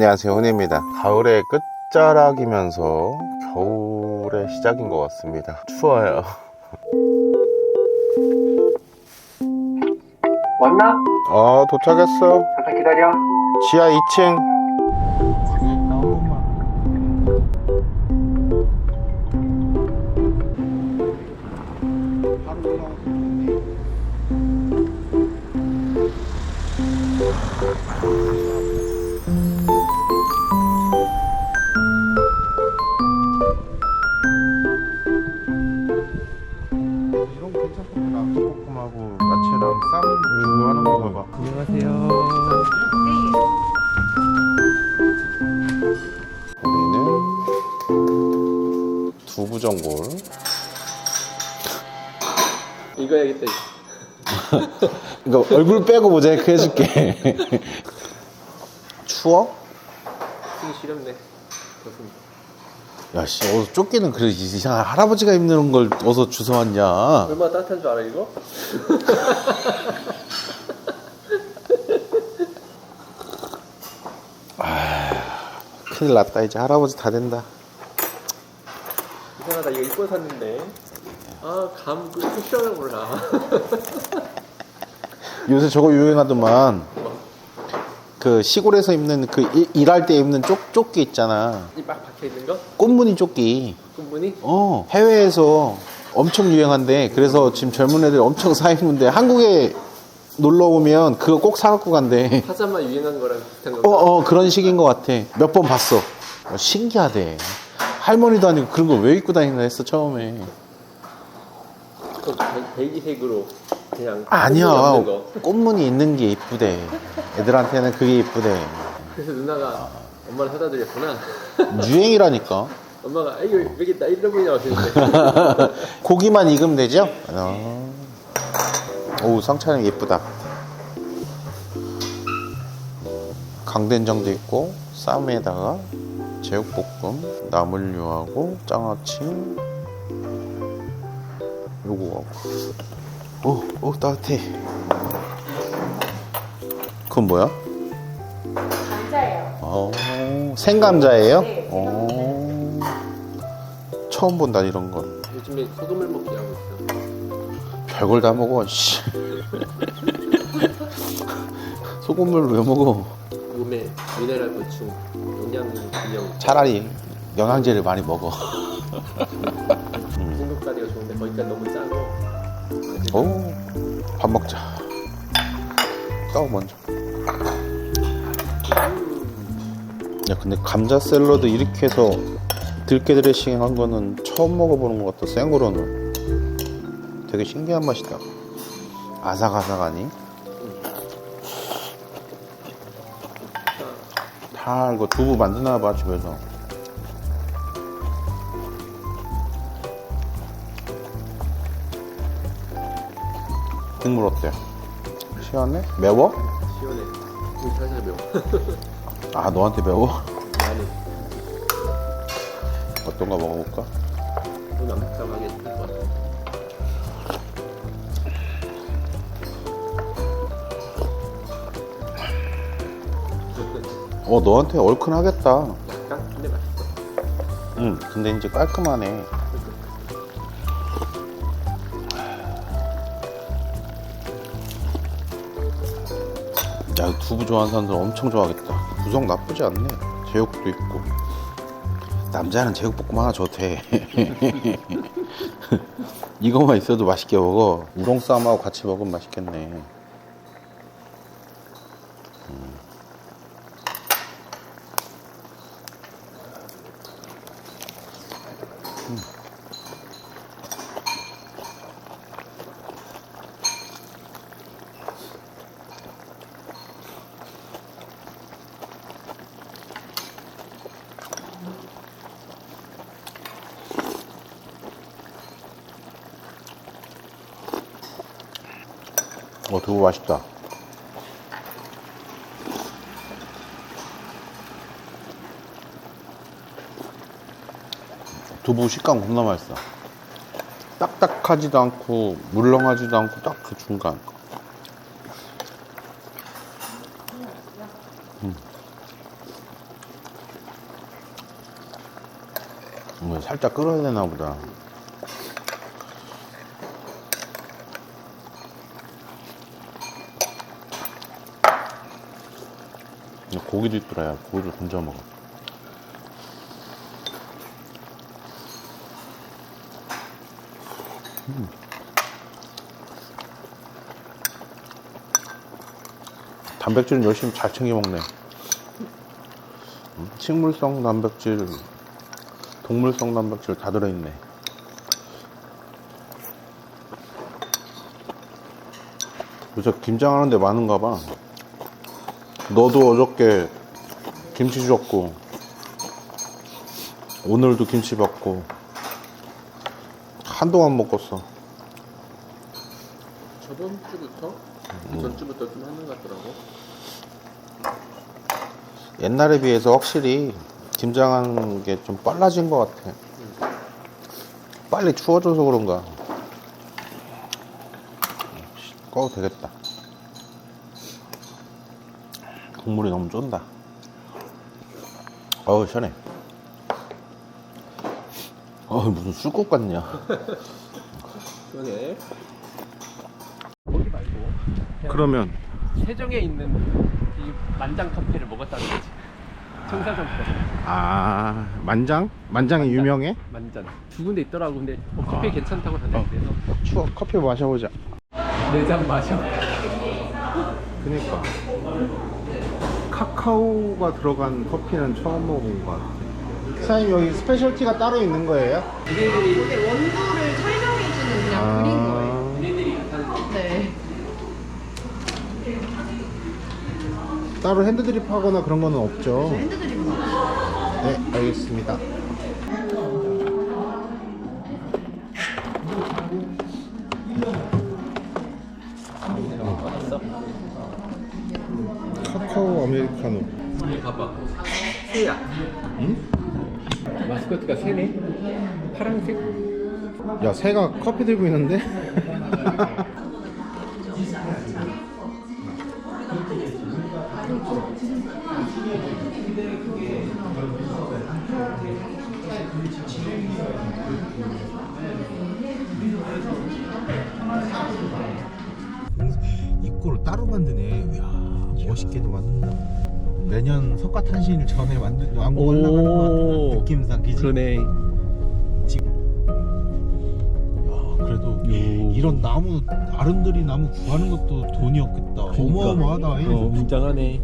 안녕하세요 훈입니다. 가을의 끝자락이면서 겨울의 시작인 것 같습니다. 추워요. 왔나? 어 도착했어. 잠깐 기다려. 지하 2층 이거 해야겠다. 이거 얼굴 빼고 모자이크 해줄게 추워? 쓰기 싫었네. 좋습니다. 야 씨 어서 쫓기는 그래 이상한 할아버지가 입는 걸 어서 주워왔냐 얼마나 따뜻한 줄 알아 이거? 큰일 났다 이제 할아버지 다 된다 이상하다 이거 이뻐 샀는데. 아 감 그 쿠션을 몰라. 요새 저거 유행하더만 그 시골에서 입는 그 일- 일할 때 입는 쪽, 조끼 있잖아 이막 박혀 있는 거? 꽃무늬 조끼 군분이? 어 해외에서 엄청 유행한대 그래서 지금 젊은 애들 엄청 사 입는데 한국에 놀러 오면 그거 꼭 사갖고 간대 파자마 유행한 거랑 비슷한 건가? 어, 어, 그런 식인 것 같아. 몇 번 봤어. 어, 신기하대. 할머니도 아니고 그런 걸왜 입고 다니나 했어, 처음에. 그 배- 베이지색으로 그냥 아니야. 꽃무늬 있는 게 이쁘대. 애들한테는 그게 이쁘대. 그래서 누나가 엄마를 사다 드렸구나. 유행이라니까. 엄마가 아, 이거 왜 이렇게 나 이런 분이냐고 하시는데 고기만 익으면 되죠? 어. 오, 상차림 예쁘다. 강된장도 있고, 쌈에다가 제육볶음, 나물류하고, 장아찌, 요거하고. 오, 오, 따뜻해. 그건 뭐야? 감자예요. 어, 생감자예요? 네, 어, 처음 본다, 이런 건. 요즘에 소금을 먹게 하고 있어. 별걸 다 먹어, 씨. 소금물 왜 먹어? 몸에 미네랄 보충, 영양 균형, 차라리 영양제를 많이 먹어. 중독가리가 좋은데 거기까지 너무 짜고. 오, 밥 먹자. 싸워 먼저. 야, 근데 감자 샐러드 이렇게 해서 들깨 드레싱 한 거는 처음 먹어보는 것 같다. 생으로는. 되게 신기한 맛이다. 아삭아삭하니? 다 이거 두부 만드나 봐 집에서. 국물 어때? 시원해? 매워? 시원해. 이거 살살 매워. 아 너한테 매워? 많이. 어떤 거 먹어볼까? 좀 암묵하게 될것 같아. 어 너한테 얼큰하겠다 약간? 근데 맛있어. 응 근데 이제 깔끔하네 야 두부 좋아하는 사람들 엄청 좋아하겠다. 구성 나쁘지 않네. 제육도 있고. 남자는 제육볶음 하나 돼. 이거만 있어도 맛있게 먹어. 우동쌈하고 같이 먹으면 맛있겠네 어, 두부 맛있다. 두부 식감 겁나 맛있어. 딱딱하지도 않고, 물렁하지도 않고, 딱 그 중간. 음. 음. 살짝 끓어야 되나 보다. 고기도 있더라, 야. 고기를 건져 먹어. 음. 단백질은 열심히 잘 챙겨 먹네. 음, 식물성 단백질, 동물성 단백질 다 들어있네. 요새 김장하는 데 많은가 봐. 너도 어저께 김치 줬고, 오늘도 김치 받고, 한동안 먹었어. 저번 주부터 그 전주부터 좀 하는 것 같더라고. 옛날에 비해서 확실히 김장하는 게 좀 빨라진 것 같아. 빨리 추워져서 그런가. 꺼도 되겠다. 국물이 너무 쫀다. 어우, 시원해. 어우, 무슨 술국 같냐. 시원해. 거기 말고 그러면, 세종에 있는 이 만장 커피를 먹었다는 거지. 청사점 거 아, 만장? 만장이 유명해? 만장. 두 군데 있더라고. 근데 어, 커피 괜찮다고 다녔는데 추워, 커피 마셔보자. 네잔 마셔. 그니까 카카오가 들어간 커피는 처음 먹어본 것 같아 사장님 여기 스페셜티가 따로 있는 거예요? 이게 원두를 설명해주는 그냥 그린 거예요. 한 네. 따로 핸드드립 하거나 그런 거는 없죠? 핸드드립입니다. 네 알겠습니다 아메리카노 여기 봐봐. 새야. 응? 마스코트가 새네. 파란색. 야 새가 커피 들고 있는데? 입구를 따로 만드네. 이야, 멋있게도 만든다. 내년 석가탄신 전에 만든 왕국 올라가는 것 같은 느낌상 그지? 그러네. 야, 그래도 이런 나무 아름드리 나무 구하는 것도 돈이 없겠다. 어마어마하다. 이. 어, 웅장하네.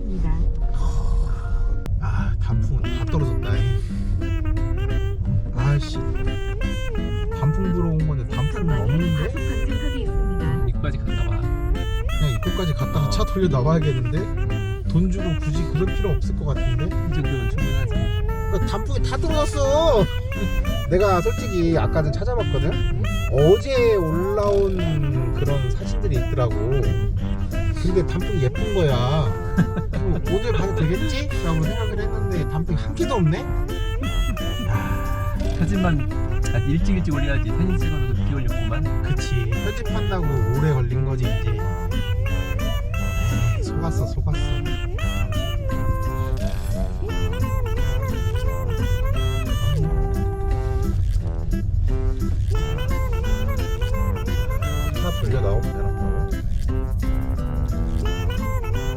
아 단풍 다 떨어졌다. 이. 아씨 입구까지 갔다가 차 돌려 나와야겠는데? 돈 주고 굳이 그럴 필요 없을 것 같은데? 이 정도면 충분하지. 야, 단풍이 다 들어왔어. 내가 솔직히 아까 전 찾아봤거든. 어제 올라온 그런 사진들이 있더라고. 근데 단풍이 예쁜 거야. 그럼 오늘 가도 되겠지? 라고 생각을 했는데 단풍이 한 개도 없네? 사진만 아, 일찍 일찍 올려야지. 사진 찍어서 비 올렸구만. 그치. 편집한다고 오래 걸린 거지, 이제. 속았어, 속았어. 차 돌려 나오면 되나?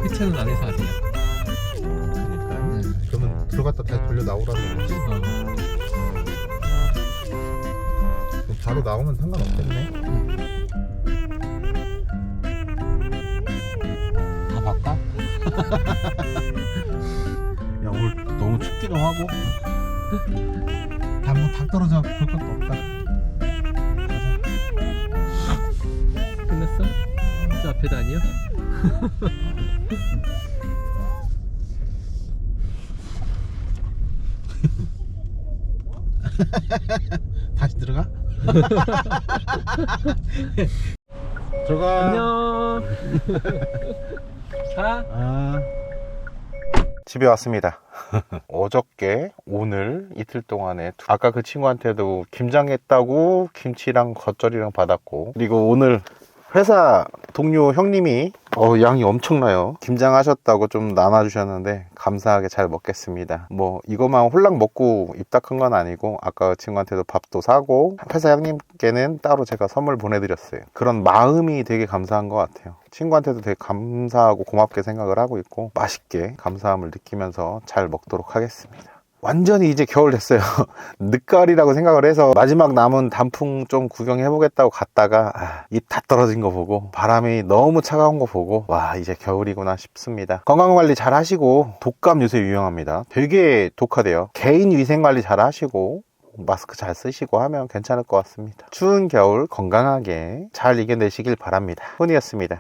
회차는 안에서 하세요. 그러니까. 그러면 들어갔다 다시 돌려 나오라는 거지? 어. 그럼 바로 나오면 상관없겠네. 다 야 오늘 너무 춥기도 하고 다뭐 닭 떨어져 볼 것도 없다. 끝났어? 저 앞에도 아니요? 다시 들어가? 들어가. 안녕. 자. 아. 집에 왔습니다. 어저께, 오늘 이틀 동안에 두- 아까 그 친구한테도 김장했다고 김치랑 겉절이랑 받았고 그리고 오늘 회사 동료 형님이 어 양이 엄청나요. 김장하셨다고 좀 나눠주셨는데 감사하게 잘 먹겠습니다. 뭐 이것만 홀랑 먹고 입 닦은 건 아니고 아까 친구한테도 밥도 사고 회사 형님께는 따로 제가 선물 보내드렸어요. 그런 마음이 되게 감사한 것 같아요. 친구한테도 되게 감사하고 고맙게 생각을 하고 있고 맛있게 감사함을 느끼면서 잘 먹도록 하겠습니다 완전히 이제 겨울 됐어요. 늦가을이라고 생각을 해서 마지막 남은 단풍 좀 구경해 보겠다고 갔다가 아, 입다 떨어진 거 보고 바람이 너무 차가운 거 보고 와 이제 겨울이구나 싶습니다. 건강관리 잘 하시고 독감 요새 유행합니다. 되게 독하대요. 개인 위생관리 잘 하시고 마스크 잘 쓰시고 하면 괜찮을 것 같습니다. 추운 겨울 건강하게 잘 이겨내시길 바랍니다. 훈이었습니다.